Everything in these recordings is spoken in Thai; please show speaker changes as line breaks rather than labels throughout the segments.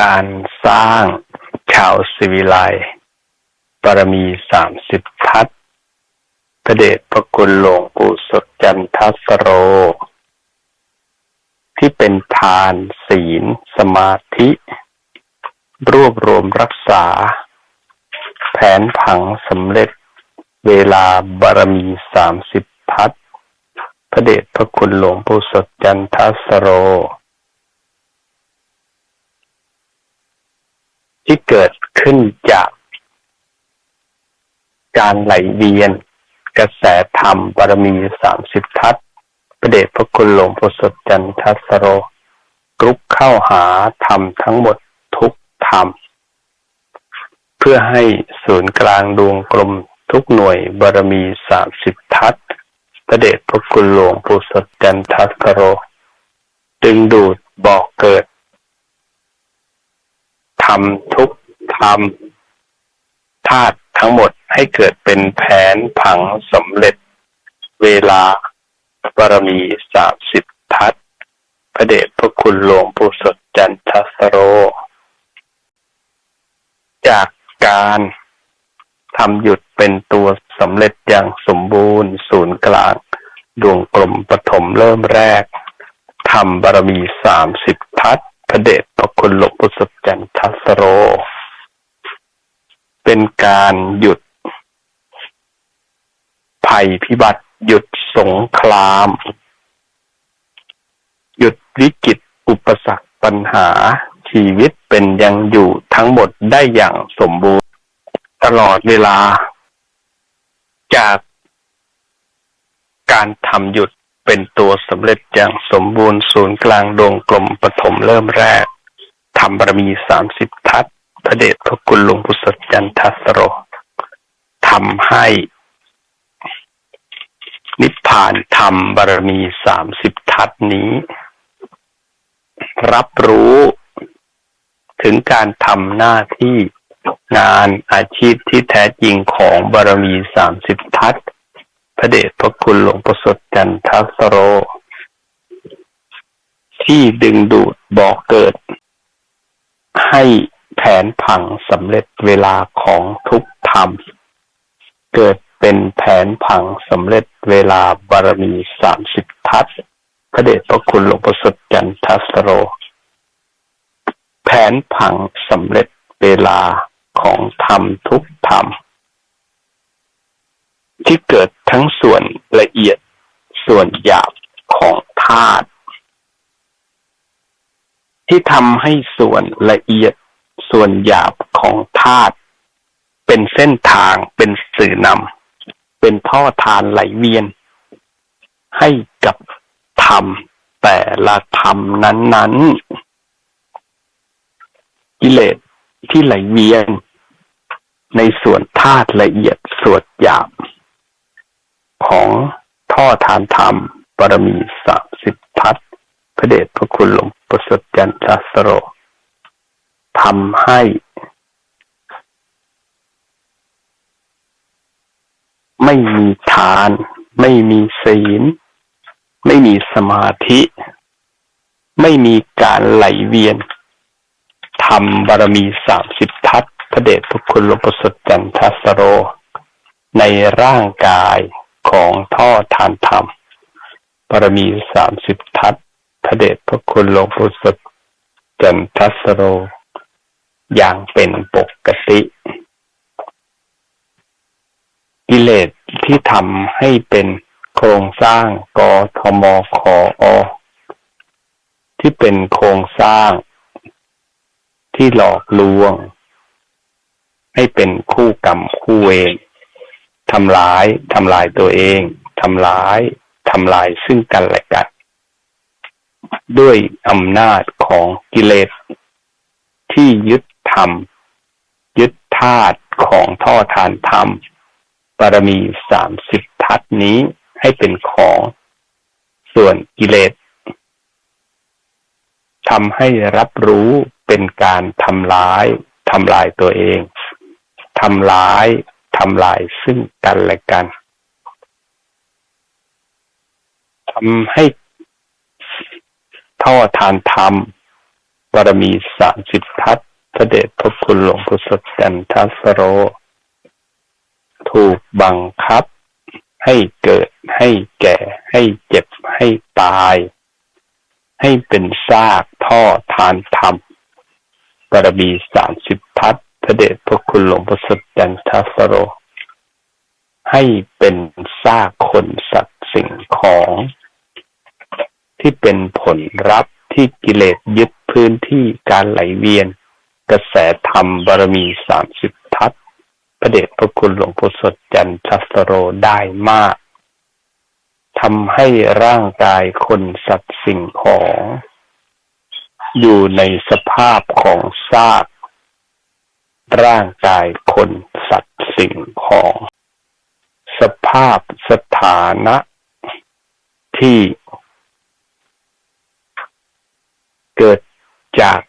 การสร้างชาวสิวิไลบารมีสามสิบทัศพระเดชพระคุณหลวงปู่สดจันทสโร ที่เป็นทานศีลสมาธิ รวบรวมรักษา แผนผังสำเร็จเวลาบารมีสามสิบทัศพระเดชพระคุณหลวงปู่สดจันทสโร ที่เกิดขึ้นจาก การไหลเวียน กระแสธรรมบารมีสามสิบทัศพระเดชพระคุณหลวงปู่สดจันทสโรกรุกเข้าหาธรรมทั้งหมดทุกธรรม เพื่อให้ศูนย์กลางดวงกลมทุกหน่วยบารมีสามสิบทัศพระเดชพระคุณหลวงปู่สดจันทัสโร ดึงดูดบอกเกิด ทำทุกทำธาตุทั้งหมดให้เกิดเป็นแผนผังสำเร็จ เวลาบารมีสามสิบทัศพระเดชพระคุณหลวงปู่สดจันทัสโร จากการทำหยุดเป็นตัวสำเร็จอย่างสมบูรณ์ ศูนย์กลาง ดวงกลมปฐมเริ่มแรกทำบารมีสามสิบทัศ พระเดชพระคุณหลวงปู่สดจันทัสโร เป็นการหยุด ภัยพิบัติหยุดสงคราม หยุดวิกฤตอุปสรรคปัญหาชีวิตเป็นยังอยู่ทั้งหมดได้อย่างสมบูรณ์ ตลอดเวลา จากการทำหยุด เป็นตัวสำเร็จอย่างสมบูรณ์ศูนย์กลางดวงกลมปฐมเริ่มแรกทำบารมีสามสิบทัศพระเดชพระคุณหลวงพุทธจันทัสโรทำให้ นิพพานธรรมบารมีสามสิบทัศนี้ รับรู้ถึงการทำหน้าที่งานอาชีพที่แท้จริงของบารมีสามสิบทัศ พระเดชพระคุณหลวงประสดจันทัสโร ที่ดึงดูดบอกเกิด ให้แผนผังสำเร็จเวลาของทุกธรรม เกิดเป็นแผนผังสำเร็จเวลาบารมีสามสิบทัศพระเดชพระคุณหลวงประสดจันทัสโร แผนผังสำเร็จเวลาของธรรมทุกธรรม ที่เกิดทั้งส่วนละเอียดส่วนหยาบของธาตุที่ทำให้ส่วนละเอียดส่วนหยาบของธาตุเป็นเส้นทางเป็นสื่อนำเป็นท่อทานไหลเวียน ให้กับธรรมแต่ละธรรมนั้นๆ กิเลสที่ไหลเวียน ในส่วนธาตุละเอียดส่วนหยาบ ของท่อทานธรรมบารมีสามสิบทัศพระเดชพระคุณหลวงประสดจันทรสโรทำให้ไม่มีทาน ไม่มีศีล ไม่มีสมาธิ ไม่มีการไหลเวียนทำบารมีสามสิบทัศพระเดชพระคุณหลวงประสดจันทสโร ในร่างกาย ของท่อทานธรรมบารมีสามสิบทัศพระเดชพระคุณหลวงปู่สดจันทัสโร อย่างเป็นปกติ กิเลสที่ทำให้เป็นโครงสร้างกทมคออ ที่เป็นโครงสร้าง ที่หลอกลวง ให้เป็นคู่กรรมคู่เวร ทำร้ายทำลายตัวเองทำร้ายทำลายซึ่งกันและกัน ด้วยอำนาจของกิเลสที่ยึดธรรม ยึดธาตุของท่อทานธรรมบารมีสามสิบทัศนี้ให้เป็นของส่วนกิเลสทำให้รับรู้เป็นการทำร้ายทำลายตัวเองทำร้าย ทำลายซึ่งกันและกันทำให้ท่อทานธรรมบารมีสามสิบทัศพระเดชพระคุณหลวงพุทธจันทัสโร ถูกบังคับ ให้เกิดให้แก่ ให้เจ็บให้ตาย ให้เป็นซากท่อทานธรรมบารมีสามสิบ พระเดชพระคุณหลวงพุทธจันทัสโร ให้เป็นซากคนสัตว์สิ่งของ ที่เป็นผลรับที่กิเลสยึดพื้นที่การไหลเวียน กระแสธรรมบารมีสามสิบทัศพระเดชพระคุณหลวงพ่อสดจันทัสโรได้มากทำให้ร่างกายคนสัตว์สิ่งของ อยู่ในสภาพของซาก ร่างกายคนสัตว์สิ่งของ สภาพสถานะที่เกิดจาก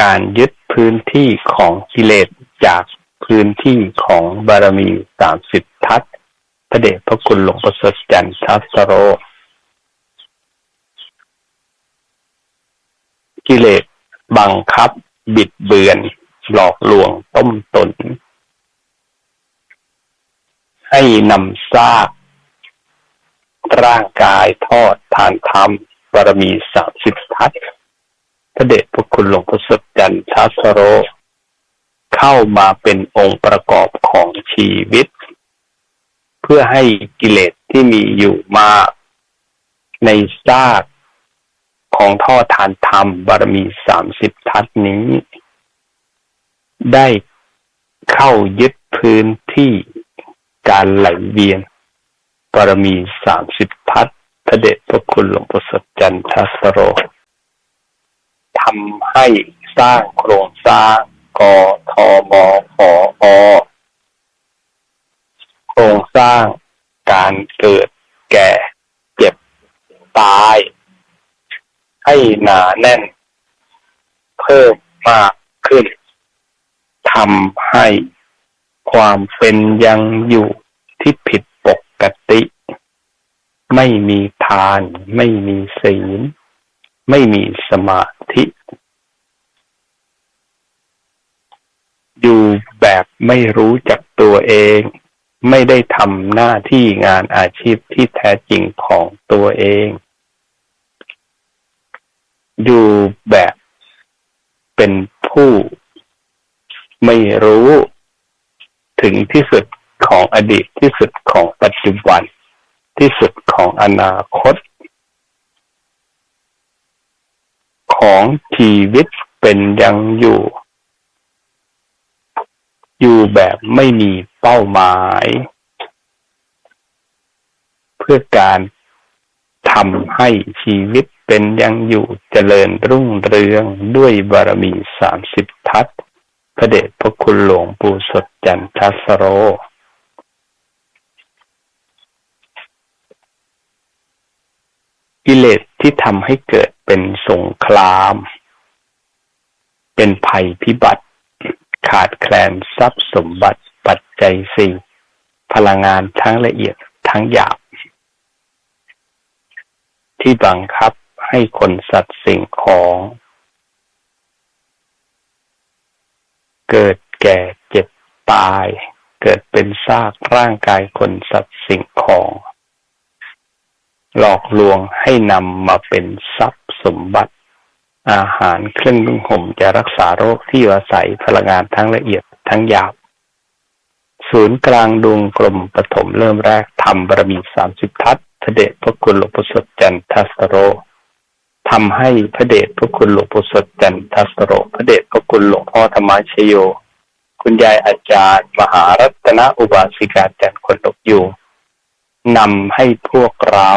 การยึดพื้นที่ของกิเลสจากพื้นที่ของบารมีสามสิบทัศพระเดชพระคุณหลวงประสริฐจันทัสโร กิเลสบังคับบิดเบือน หลอกลวงต้มตน ให้นำซากร่างกายทอดทานธรรมบารมีสามสิบทัศพระเดชพระคุณหลวงพ่อสดจันทาสโร เข้ามาเป็นองค์ประกอบของชีวิต เพื่อให้กิเลสที่มีอยู่มาในซากของท่อทานธรรมบารมีสามสิบทัศนี้ ได้เข้ายึดพื้นที่การไหลเวียนบารมีสามสิบทัศพระเดชพระคุณหลวงพ่สดจันทสโรทำให้สร้างโครงสร้างกทมขออโครงสร้างการเกิดแก่เจ็บตาย ให้หนาแน่น เพิ่มมากขึ้น ทำให้ความเป็นยังอยู่ที่ผิดปกติ ไม่มีทาน ไม่มีศีล ไม่มีสมาธิ อยู่แบบไม่รู้จักตัวเอง ไม่ได้ทำหน้าที่งานอาชีพที่แท้จริงของตัวเอง อยู่แบบเป็นผู้ ไม่รู้ถึงที่สุดของอดีตที่สุดของปัจจุบัน ที่สุดของอนาคต ของชีวิตเป็นยังอยู่ อยู่แบบไม่มีเป้าหมาย เพื่อการทำให้ชีวิตเป็นยังอยู่เจริญรุ่งเรืองด้วยบารมีสามสิบทัศ พระเดชพระคุณหลวงปู่สดจันทัสโรกิเลสที่ทำให้เกิดเป็นสงคราม เป็นภัยพิบัติ ขาดแคลนทรัพย์สมบัติปัจจัยสี่พลังงานทั้งละเอียดทั้งหยาบ ที่บังคับให้คนสัตว์สิ่งของ เกิดแก่เจ็บตาย เกิดเป็นซากร่างกายคนสัตว์สิ่งของ หลอกลวงให้นำมาเป็นทรัพย์สมบัติ อาหารเครื่องนุ่งห่มจะรักษาโรคที่อาศัยพลังงานทั้งละเอียดทั้งหยาบศูนย์กลางดวงกลมปฐมเริ่มแรกทำบารมีสามสิบทัศพระเดชพระคุณหลวงปสดจันทสโร ทำให้พระเดชพระคุณหลวงปู่สดจันทัสโร พระเดชพระคุณหลวงพ่อธรรมชโย คุณยายอาจารย์ มหารัตนอุบาสิกาจันคนตกอยู่นำให้พวกเรา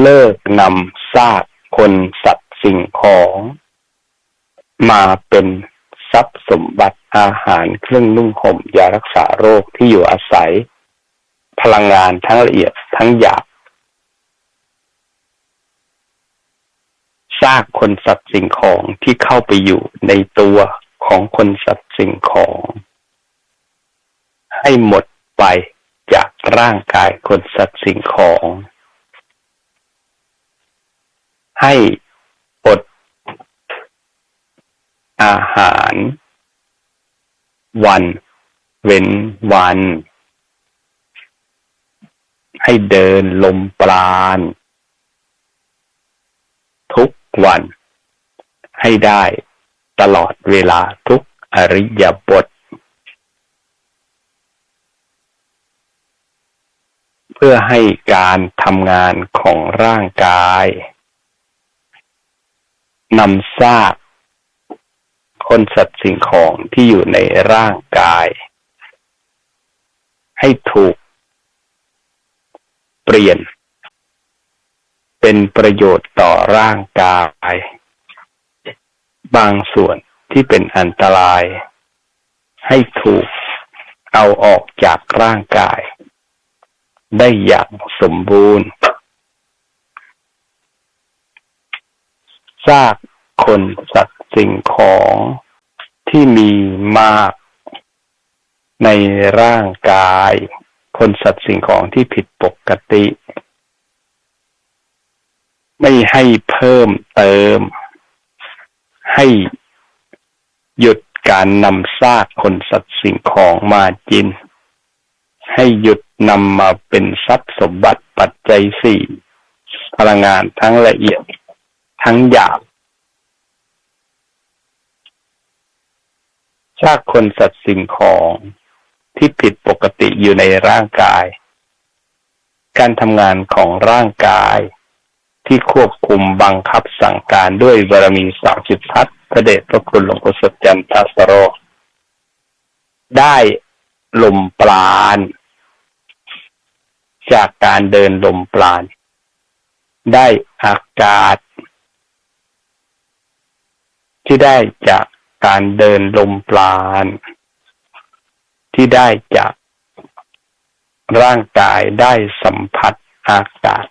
เลิกนำซากคนสัตว์สิ่งของ มาเป็นทรัพย์สมบัติอาหารเครื่องนุ่งห่มยารักษาโรคที่อยู่อาศัย พลังงานทั้งละเอียดทั้งหยาบ ซากคนสัตว์สิ่งของที่เข้าไปอยู่ในตัวของคนสัตว์สิ่งของ ให้หมดไปจากร่างกายคนสัตว์สิ่งของ ให้อดอาหาร วัน เว้นวัน ให้เดินลมปราณ วัน ให้ได้ตลอดเวลาทุกอริยบท เพื่อให้การทำงานของร่างกายนำซากคนสัตว์สิ่งของที่อยู่ในร่างกาย ให้ถูก เปลี่ยน เป็นประโยชน์ต่อร่างกาย บางส่วนที่เป็นอันตราย ให้ถูกเอาออกจากร่างกาย ได้อย่างสมบูรณ์ ซากคนสัตว์สิ่งของที่มีมากในร่างกาย คนสัตว์สิ่งของที่ผิดปกติ ไม่ให้เพิ่มเติม ให้หยุดการนำซากคนสัตว์สิ่งของมาจิน ให้หยุดนำมาเป็นทรัพย์สมบัติปัจจัยสี่พลังงานทั้งละเอียดทั้งหยาบซากคนสัตว์สิ่งของที่ผิดปกติอยู่ในร่างกาย การทำงานของร่างกาย ที่ควบคุมบังคับสั่งการด้วยบารมีสามสิบทัศพระเดชพระคุณหลวงพ่อสดจันทัสโร ได้ลมปราณ จากการเดินลมปราณ ได้อากาศ ที่ได้จากการเดินลมปราณ ที่ได้จากร่างกายได้สัมผัสอากาศ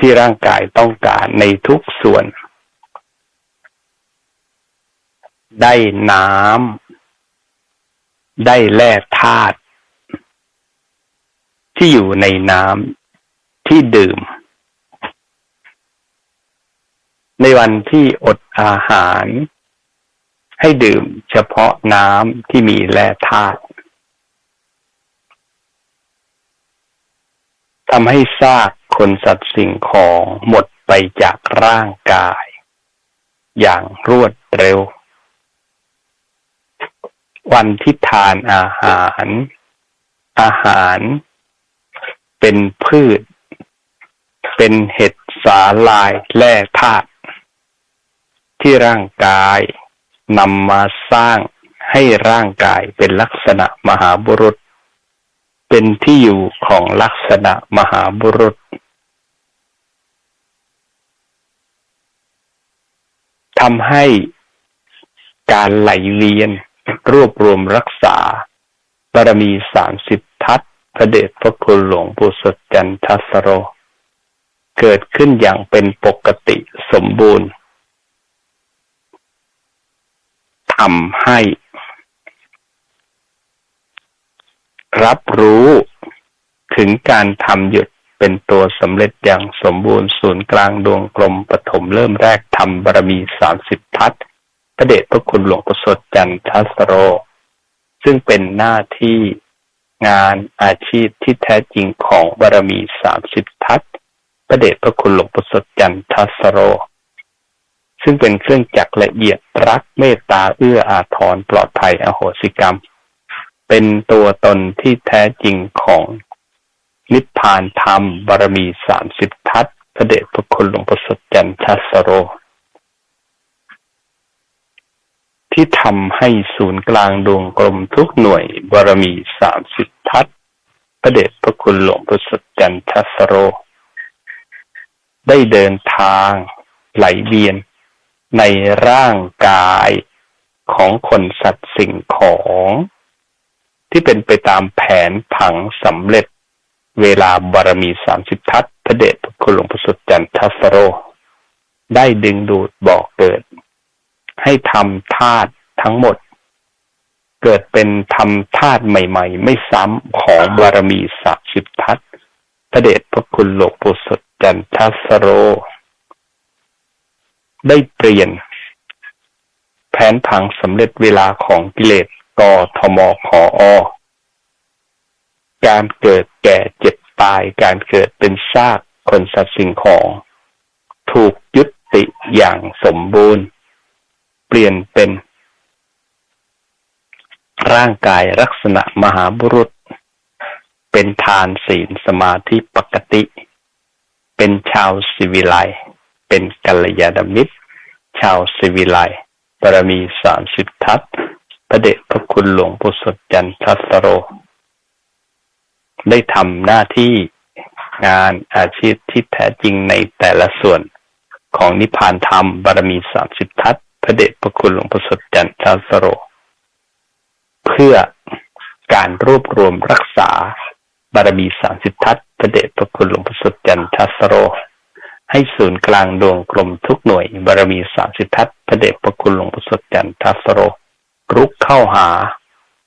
ที่ร่างกายต้องการในทุกส่วน ได้น้ำได้แร่ธาตุที่อยู่ในน้ำที่ดื่ม ในวันที่อดอาหาร ให้ดื่มเฉพาะน้ำที่มีแร่ธาตุทำให้ซาก คนสัตว์สิ่งของหมดไปจากร่างกาย อย่างรวดเร็ว วันที่ทานอาหาร อาหาร เป็นพืช เป็นเห็ดสาลายแร่ธาตุที่ร่างกายนำมาสร้างให้ร่างกายเป็นลักษณะมหาบุรุษ เป็นที่อยู่ของลักษณะมหาบุรุษ ทำให้การไหลเวียนรวบรวมรักษาบารมีสามสิบทัศพระเดชพระคุณหลวงปู่สดจันทัสโร เกิดขึ้นอย่างเป็นปกติสมบูรณ์ทำให้รับรู้ถึงการทำหยุด เป็นตัวสำเร็จอย่างสมบูรณ์ศูนย์กลางดวงกลมปฐมเริ่มแรกทำบารมีสามสิบทัศพระเดชพระคุณหลวงประสดจันทัสโร ซึ่งเป็นหน้าที่งานอาชีพที่แท้จริงของบารมีสามสิบทัศพระเดชพระคุณหลวงประสดจันทัสโร ซึ่งเป็นเครื่องจักรละเอียดรักเมตตาเอื้ออาทรปลอดภัยอโหสิกรรม เป็นตัวตนที่แท้จริงของ นิพพานธรรมบารมีสามสิบทัศพระเดชพระคุณหลวงประสดจันทัสโร ที่ทำให้ศูนย์กลางดวงกลมทุกหน่วยบารมีสามสิบทัศพระเดชพระคุณหลวงประสดจันทัสโร ได้เดินทางไหลเวียนในร่างกายของคนสัตว์สิ่งของ ที่เป็นไปตามแผนผังสำเร็จ เวลาบารมีสามสิบทัศพระเดชพระคุณหลวงพระสุดจันทัสโร ได้ดึงดูดบอกเกิด ให้ทำธาตุทั้งหมด เกิดเป็นทำธาตุใหม่ ๆ ไม่ซ้ำของบารมีสามสิบทัศพระเดชพระคุณหลวงปู่สุดจันทัสโร ได้เปลี่ยน แผนผังสำเร็จเวลาของกิเลสกทมขออ การเกิดแก่เจ็บตาย การเกิดเป็นซากคนสัตว์สิ่งของ ถูกยุติอย่างสมบูรณ์ เปลี่ยนเป็น ร่างกายลักษณะมหาบุรุษ เป็นทานศีลสมาธิปกติ เป็นชาวสิวิไลเป็นกัลยาณมิตร ชาวสิวิไลบารมีสามสิบทัศพระเดชพระคุณหลวงปู่สดจันทัสโร ได้ทำหน้าที่งานอาชีพที่แท้จริงในแต่ละส่วนของนิพพานธรรมบารมีสามสิบทัศพระเดชพระคุณหลวงปู่สดจันทัสโร เพื่อการรวบรวมรักษาบารมีสามสิบทัศพระเดชพระคุณหลวงปู่สดจันทัสโร ให้ศูนย์กลางดวงกลมทุกหน่วยบารมีสามสิบทัศพระเดชพระคุณหลวงปู่สดจันทัสโร รุกเข้าหา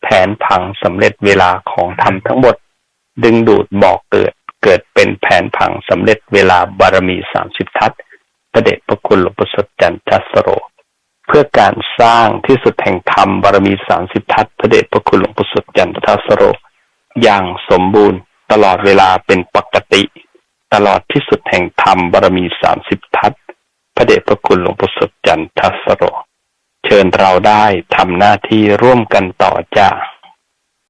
แผนผังสำเร็จเวลาของธรรมทั้งหมด ดึงดูดบอกเกิดเกิดเป็นแผนผังสำเร็จเวลาบารมีสามสิบทัศพระเดชพระคุณหลวงปู่สดจันทัสโร เพื่อการสร้างที่สุดแห่งธรรมบารมีสามสิบทัศพระเดชพระคุณหลวงปู่สดจันทัสโร อย่างสมบูรณ์ตลอดเวลาเป็นปกติ ตลอดที่สุดแห่งธรรมบารมีสามสิบทัศพระเดชพระคุณหลวงปู่สดจันทัสโร เชิญเราได้ทำหน้าที่ร่วมกันต่อจ้า